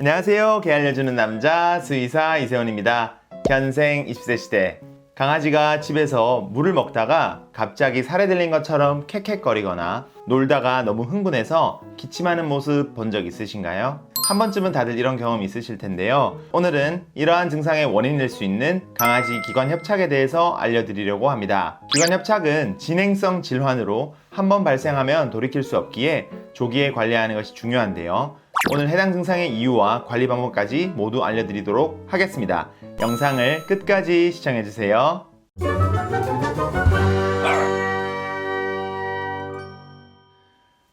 안녕하세요. 개 알려주는 남자 수의사 이세원입니다. 현생 20세 시대. 강아지가 집에서 물을 먹다가 갑자기 살에 들린 것처럼 캑캑거리거나 놀다가 너무 흥분해서 기침하는 모습 본 적 있으신가요? 한 번쯤은 다들 이런 경험 있으실 텐데요. 오늘은 이러한 증상의 원인이 될 수 있는 강아지 기관 협착에 대해서 알려드리려고 합니다. 기관 협착은 진행성 질환으로 한 번 발생하면 돌이킬 수 없기에 조기에 관리하는 것이 중요한데요. 오늘 해당 증상의 이유와 관리 방법까지 모두 알려드리도록 하겠습니다. 영상을 끝까지 시청해주세요.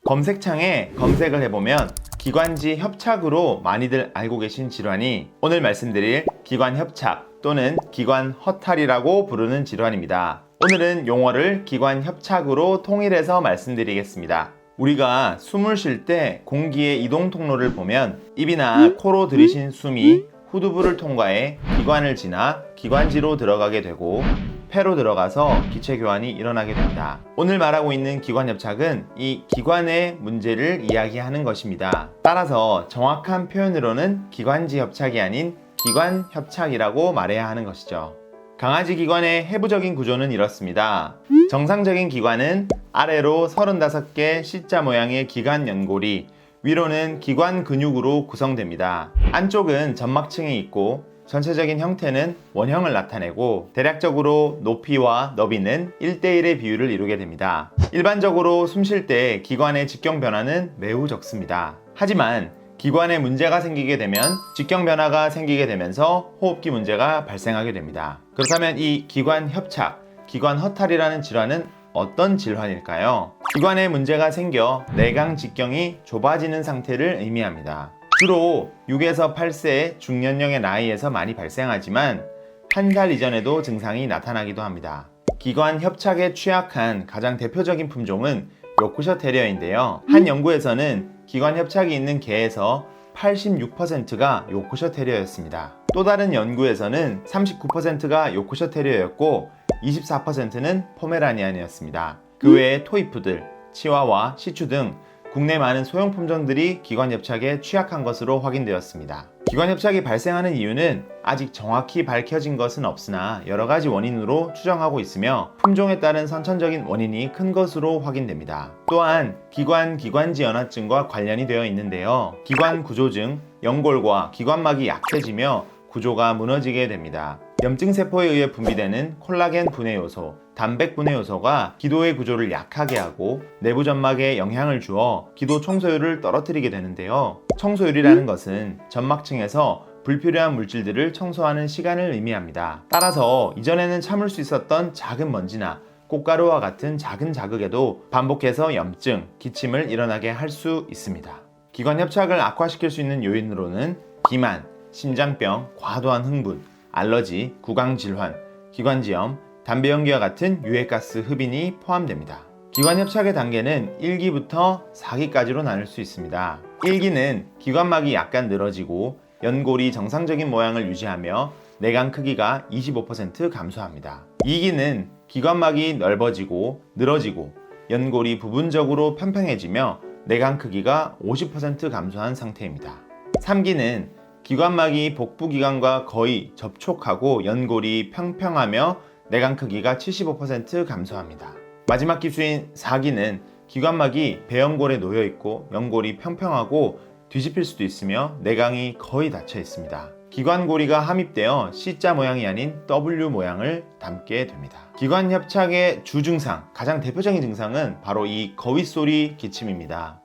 검색창에 검색을 해보면 기관지 협착으로 많이들 알고 계신 질환이 오늘 말씀드릴 기관 협착 또는 기관 허탈이라고 부르는 질환입니다. 오늘은 용어를 기관 협착으로 통일해서 말씀드리겠습니다. 우리가 숨을 쉴 때 공기의 이동 통로를 보면 입이나 코로 들이신 숨이 후두부를 통과해 기관을 지나 기관지로 들어가게 되고 폐로 들어가서 기체 교환이 일어나게 됩니다. 오늘 말하고 있는 기관 협착은 이 기관의 문제를 이야기하는 것입니다. 따라서 정확한 표현으로는 기관지 협착이 아닌 기관 협착이라고 말해야 하는 것이죠. 강아지 기관의 해부적인 구조는 이렇습니다. 정상적인 기관은 아래로 35개 C자 모양의 기관 연골이 위로는 기관 근육으로 구성됩니다. 안쪽은 점막층이 있고 전체적인 형태는 원형을 나타내고 대략적으로 높이와 너비는 1대1의 비율을 이루게 됩니다. 일반적으로 숨 쉴 때 기관의 직경 변화는 매우 적습니다. 하지만 기관에 문제가 생기게 되면 직경 변화가 생기게 되면서 호흡기 문제가 발생하게 됩니다. 그렇다면 이 기관 협착, 기관 허탈이라는 질환은 어떤 질환일까요? 기관에 문제가 생겨 내강 직경이 좁아지는 상태를 의미합니다. 주로 6에서 8세 중년령의 나이에서 많이 발생하지만 한 살 이전에도 증상이 나타나기도 합니다. 기관 협착에 취약한 가장 대표적인 품종은 요크셔 테리어인데요. 한 연구에서는 기관 협착이 있는 개에서 86%가 요크셔 테리어였습니다. 또 다른 연구에서는 39%가 요크셔 테리어였고 24%는 포메라니안이었습니다. 그 외에 토이푸들, 치와와 시추 등 국내 많은 소형 품종들이 기관 협착에 취약한 것으로 확인되었습니다. 기관 협착이 발생하는 이유는 아직 정확히 밝혀진 것은 없으나 여러 가지 원인으로 추정하고 있으며 품종에 따른 선천적인 원인이 큰 것으로 확인됩니다. 또한 기관 기관지 연화증과 관련이 되어 있는데요. 기관 구조증, 연골과 기관막이 약해지며 구조가 무너지게 됩니다. 염증 세포에 의해 분비되는 콜라겐 분해 요소, 단백 분해 요소가 기도의 구조를 약하게 하고 내부 점막에 영향을 주어 기도 청소율을 떨어뜨리게 되는데요. 청소율이라는 것은 점막층에서 불필요한 물질들을 청소하는 시간을 의미합니다. 따라서 이전에는 참을 수 있었던 작은 먼지나 꽃가루와 같은 작은 자극에도 반복해서 염증, 기침을 일어나게 할 수 있습니다. 기관 협착을 악화시킬 수 있는 요인으로는 비만, 심장병, 과도한 흥분, 알러지, 구강질환, 기관지염, 담배 연기와 같은 유해가스 흡인이 포함됩니다. 기관 협착의 단계는 1기부터 4기까지로 나눌 수 있습니다. 1기는 기관막이 약간 늘어지고 연골이 정상적인 모양을 유지하며 내강 크기가 25% 감소합니다. 2기는 기관막이 넓어지고 늘어지고 연골이 부분적으로 평평해지며 내강 크기가 50% 감소한 상태입니다. 3기는 기관막이 복부 기관과 거의 접촉하고 연골이 평평하며 내강 크기가 75% 감소합니다. 마지막 기수인 4기는 기관막이 배연골에 놓여 있고 연골이 평평하고 뒤집힐 수도 있으며 내강이 거의 닫혀 있습니다. 기관고리가 함입되어 C자 모양이 아닌 W 모양을 담게 됩니다. 기관 협착의 주증상, 가장 대표적인 증상은 바로 이 거윗소리 기침입니다.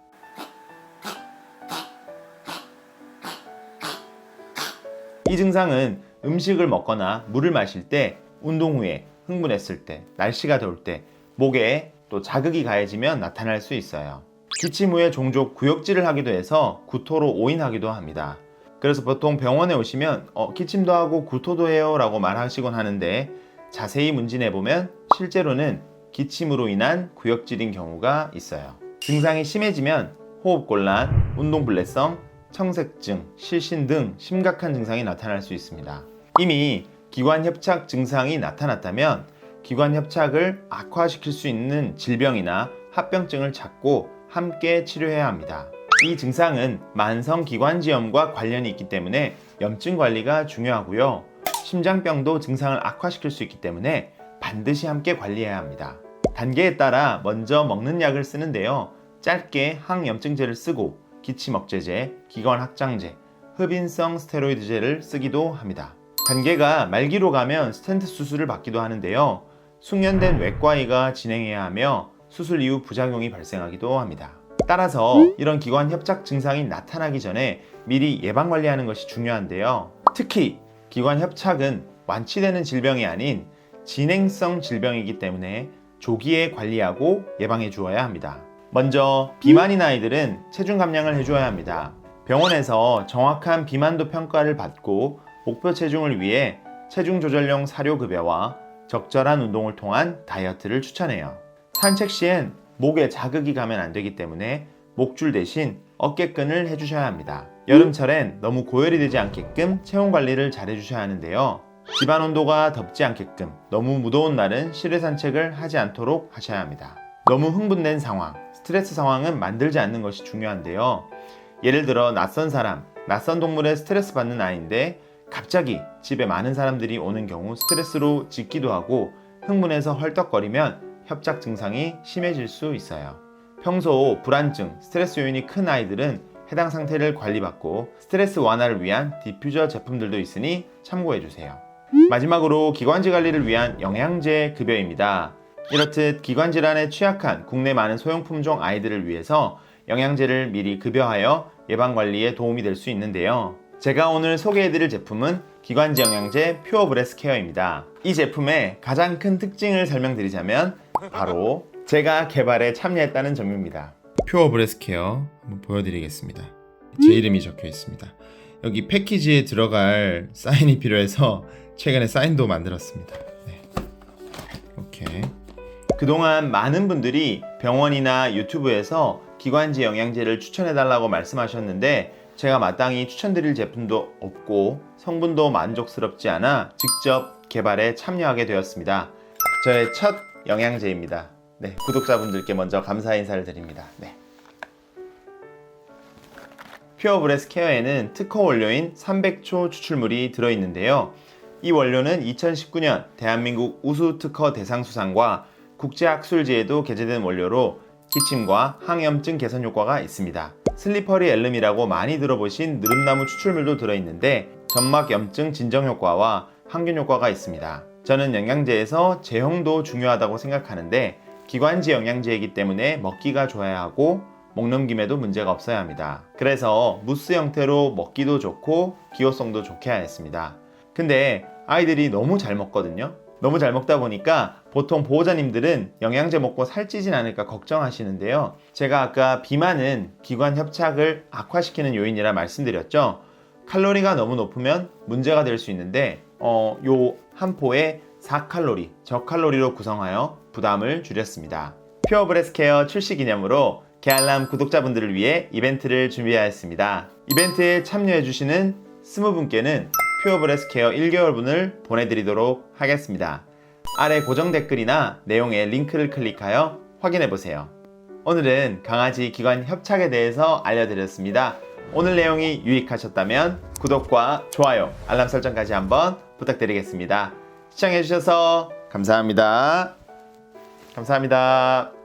이 증상은 음식을 먹거나 물을 마실 때, 운동 후에, 흥분했을 때, 날씨가 더울 때, 목에 또 자극이 가해지면 나타날 수 있어요. 기침 후에 종종 구역질을 하기도 해서 구토로 오인하기도 합니다. 그래서 보통 병원에 오시면 어, 기침도 하고 구토도 해요 라고 말하시곤 하는데 자세히 문진해 보면 실제로는 기침으로 인한 구역질인 경우가 있어요. 증상이 심해지면 호흡곤란, 운동불내성, 청색증, 실신 등 심각한 증상이 나타날 수 있습니다. 이미 기관 협착 증상이 나타났다면 기관 협착을 악화시킬 수 있는 질병이나 합병증을 찾고 함께 치료해야 합니다. 이 증상은 만성 기관지염과 관련이 있기 때문에 염증 관리가 중요하고요. 심장병도 증상을 악화시킬 수 있기 때문에 반드시 함께 관리해야 합니다. 단계에 따라 먼저 먹는 약을 쓰는데요. 짧게 항염증제를 쓰고 기침 억제제, 기관 확장제, 흡인성 스테로이드제를 쓰기도 합니다. 단계가 말기로 가면 스텐트 수술을 받기도 하는데요. 숙련된 외과의가 진행해야 하며 수술 이후 부작용이 발생하기도 합니다. 따라서 이런 기관 협착 증상이 나타나기 전에 미리 예방 관리하는 것이 중요한데요. 특히 기관 협착은 완치되는 질병이 아닌 진행성 질병이기 때문에 조기에 관리하고 예방해 주어야 합니다. 먼저 비만인 아이들은 체중 감량을 해줘야 합니다. 병원에서 정확한 비만도 평가를 받고 목표 체중을 위해 체중 조절용 사료 급여와 적절한 운동을 통한 다이어트를 추천해요. 산책 시엔 목에 자극이 가면 안 되기 때문에 목줄 대신 어깨끈을 해주셔야 합니다. 여름철엔 너무 고열이 되지 않게끔 체온 관리를 잘 해주셔야 하는데요. 집안 온도가 덥지 않게끔 너무 무더운 날은 실외 산책을 하지 않도록 하셔야 합니다. 너무 흥분된 상황, 스트레스 상황은 만들지 않는 것이 중요한데요. 예를 들어 낯선 사람, 낯선 동물에 스트레스 받는 아이인데 갑자기 집에 많은 사람들이 오는 경우 스트레스로 짖기도 하고 흥분해서 헐떡거리면 협착 증상이 심해질 수 있어요. 평소 불안증, 스트레스 요인이 큰 아이들은 해당 상태를 관리받고 스트레스 완화를 위한 디퓨저 제품들도 있으니 참고해 주세요. 마지막으로 기관지 관리를 위한 영양제 급여입니다. 이렇듯 기관 질환에 취약한 국내 많은 소형품종 아이들을 위해서 영양제를 미리 급여하여 예방 관리에 도움이 될 수 있는데요. 제가 오늘 소개해드릴 제품은 기관지 영양제 퓨어 브레스 케어입니다. 이 제품의 가장 큰 특징을 설명드리자면 바로 제가 개발에 참여했다는 점입니다. 퓨어 브레스 케어 한번 보여드리겠습니다. 제 이름이 적혀 있습니다. 여기 패키지에 들어갈 사인이 필요해서 최근에 사인도 만들었습니다. 네. 오케이. 그동안 많은 분들이 병원이나 유튜브에서 기관지 영양제를 추천해달라고 말씀하셨는데 제가 마땅히 추천드릴 제품도 없고 성분도 만족스럽지 않아 직접 개발에 참여하게 되었습니다. 저의 첫 영양제입니다. 네, 구독자분들께 먼저 감사 인사를 드립니다. 네. 퓨어 브레스 케어에는 특허 원료인 300초 추출물이 들어있는데요. 이 원료는 2019년 대한민국 우수 특허 대상 수상과 국제학술지에도 게재된 원료로 기침과 항염증 개선 효과가 있습니다. 슬리퍼리 엘름이라고 많이 들어보신 느릅나무 추출물도 들어있는데 점막 염증 진정 효과와 항균 효과가 있습니다. 저는 영양제에서 제형도 중요하다고 생각하는데 기관지 영양제이기 때문에 먹기가 좋아야 하고 목 넘김에도 문제가 없어야 합니다. 그래서 무스 형태로 먹기도 좋고 기호성도 좋게 하였습니다. 근데 아이들이 너무 잘 먹거든요. 너무 잘 먹다 보니까 보통 보호자님들은 영양제 먹고 살찌진 않을까 걱정하시는데요. 제가 아까 비만은 기관 협착을 악화시키는 요인이라 말씀드렸죠. 칼로리가 너무 높으면 문제가 될 수 있는데 어, 요 한 포에 4칼로리, 저칼로리로 구성하여 부담을 줄였습니다. 퓨어 브레스 케어 출시 기념으로 개알람 구독자분들을 위해 이벤트를 준비하였습니다. 이벤트에 참여해주시는 20분께는 퓨어 브레스 케어 1개월분을 보내드리도록 하겠습니다. 아래 고정 댓글이나 내용에 링크를 클릭하여 확인해보세요. 오늘은 강아지 기관 협착에 대해서 알려드렸습니다. 오늘 내용이 유익하셨다면 구독과 좋아요, 알람 설정까지 한번 부탁드리겠습니다. 시청해주셔서 감사합니다. 감사합니다.